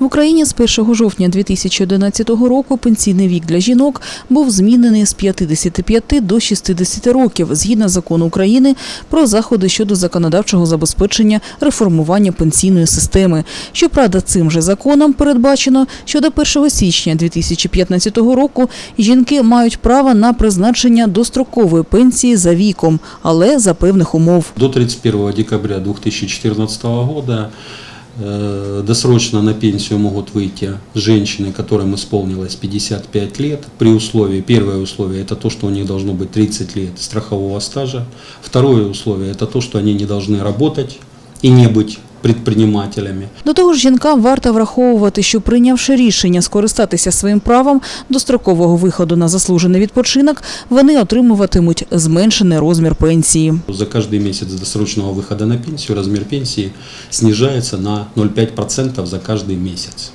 В Україні з 1 жовтня 2011 року пенсійний вік для жінок був змінений з 55 до 60 років згідно закону України про заходи щодо законодавчого забезпечення реформування пенсійної системи. Щоправда, цим же законом передбачено, що до 1 січня 2015 року жінки мають право на призначення дострокової пенсії за віком, але за певних умов. До 31 декабря 2014 года э, досрочно на пенсию могут выйти женщины, которым исполнилось 55 лет, при условии, первое условие это то, что у них должно быть 30 лет страхового стажа, второе условие это то, что они не должны работать и не быть предпринимателями. До того ж, жінкам варто враховувати, що прийнявши рішення скористатися своїм правом дострокового виходу на заслужений відпочинок, вони отримуватимуть зменшений розмір пенсії. За каждый месяц досрочного выхода на пенсию размер пенсии снижается на 0,5% за каждый месяц.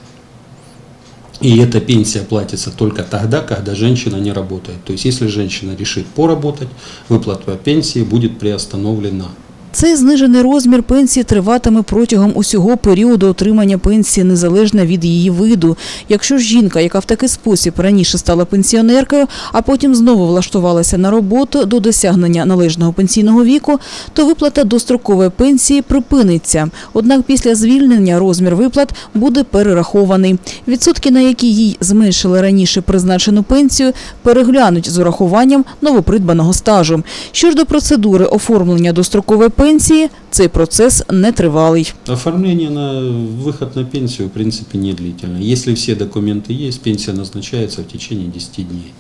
И эта пенсия платится только тогда, когда женщина не работает. То есть, если женщина решит поработать, выплата пенсии будет приостановлена. Цей знижений розмір пенсії триватиме протягом усього періоду отримання пенсії незалежно від її виду. Якщо ж жінка, яка в такий спосіб раніше стала пенсіонеркою, а потім знову влаштувалася на роботу до досягнення належного пенсійного віку, то виплата дострокової пенсії припиниться. Однак після звільнення розмір виплат буде перерахований. Відсотки, на які їй зменшили раніше призначену пенсію, переглянуть з урахуванням новопридбаного стажу. Що ж до процедури оформлення дострокової пенсії, цей процес нетривалий. Оформление на выход на пенсию, в принципе, не длительно. Если все документы есть, пенсия назначается в течение 10 дней.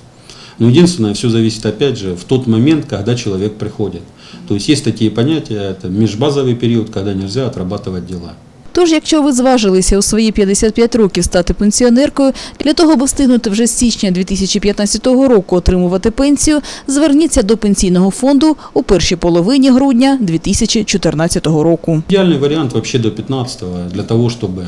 Но единственное, все зависит опять же в тот момент, когда человек приходит. То есть есть такие понятия, это межбазовый период, когда нельзя отрабатывать дела. Тож, якщо ви зважилися у свої 55 років стати пенсіонеркою, для того, аби встигнути вже з січня 2015 року отримувати пенсію, зверніться до пенсійного фонду у першій половині грудня 2014 року. Идеальный вариант вообще до 15 для того, чтобы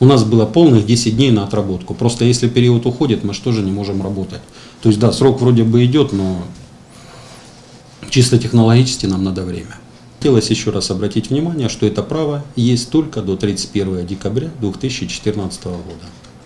у нас было полных 10 дней на отработку. Просто если период уходит, мы же тоже не можем работать. То есть да, срок вроде бы идет, но чисто технологически нам надо время. Хотелось еще раз обратить внимание, что это право есть только до 31 декабря 2014 года.